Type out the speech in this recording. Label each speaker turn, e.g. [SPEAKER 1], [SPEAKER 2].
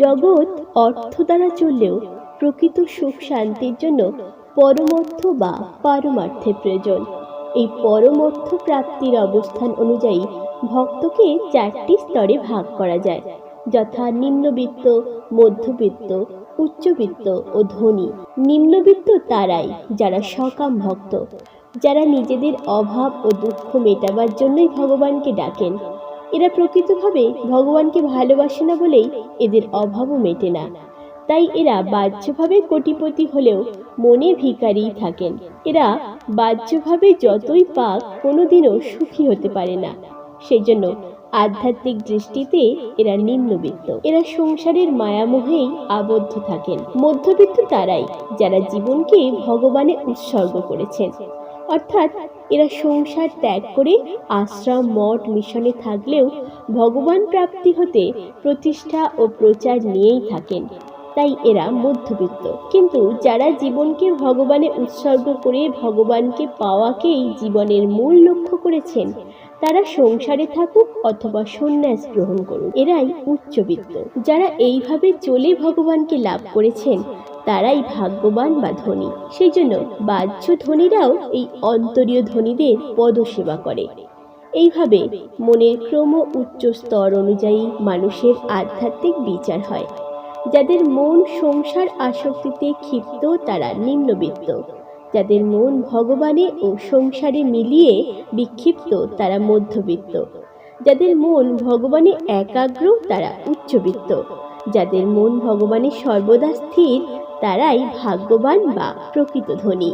[SPEAKER 1] জগৎ অর্থ দ্বারা চললেও প্রকৃত সুখ শান্তির জন্য পরমর্থ বা পারমার্থের প্রয়োজন। এই পরমর্থ প্রাপ্তির অবস্থান অনুযায়ী ভক্তকে চারটি স্তরে ভাগ করা যায়, যথা নিম্নবিত্ত, মধ্যবিত্ত, উচ্চবিত্ত ও ধনী। নিম্নবিত্ত তারাই যারা সকাম ভক্ত, যারা নিজেদের অভাব ও দুঃখ মেটাবার জন্যই ভগবানকে ডাকেন। এরা প্রকৃতভাবে ভগবানকে ভালোবাসে না বলেই এদের অভাবও মেটে না। তাই এরা বাহ্যভাবে কোটিপতি হলেও মনে ভিখারিই থাকেন। এরা বাহ্যভাবে যতই পাক, কোনোদিনও সুখী হতে পারে না। সেই জন্য আধ্যাত্মিক দৃষ্টিতে এরা নিম্নবিত্ত। এরা সংসারের মায়ামোহেই আবদ্ধ থাকেন। মধ্যবিত্ত তারাই, যারা জীবনকে ভগবানে উৎসর্গ করেছেন। অর্থাৎ এরা সংসার ত্যাগ করে আশ্রম, মঠ, মিশনে থাকলেও ভগবান প্রাপ্তি হতে প্রতিষ্ঠা ও প্রচার নিয়েই থাকেন। তাই এরা মধ্যবিত্ত। কিন্তু যারা জীবনকে ভগবানে উৎসর্গ করে ভগবানকে পাওয়াকেই জীবনের মূল লক্ষ্য করেছেন, তারা সংসারে থাকুক অথবা সন্ন্যাস গ্রহণ করুক। এরাই উচ্চবিত্ত। যারা এইভাবে চলে ভগবানকে লাভ করেছেন তারাই ভাগ্যবান বা ধনী। সেই জন্য বাহ্য ধনীরাও এই অন্তরীয় ধনীদের পদসেবা করে। এইভাবে মনের ক্রম উচ্চ স্তর অনুযায়ী মানুষের আধ্যাত্মিক বিচার হয়। যাদের মন সংসার আসক্তিতে ক্ষিপ্ত, তারা নিম্নবিত্ত। যাদের মন ভগবানে ও সংসারে মিলিয়ে বিক্ষিপ্ত, তারা মধ্যবিত্ত। যাদের মন ভগবানে একাগ্র, তারা উচ্চবিত্ত। যাদের মন ভগবানে সর্বদা স্থির তারাই ভাগ্যবান বা প্রকৃত ধনী।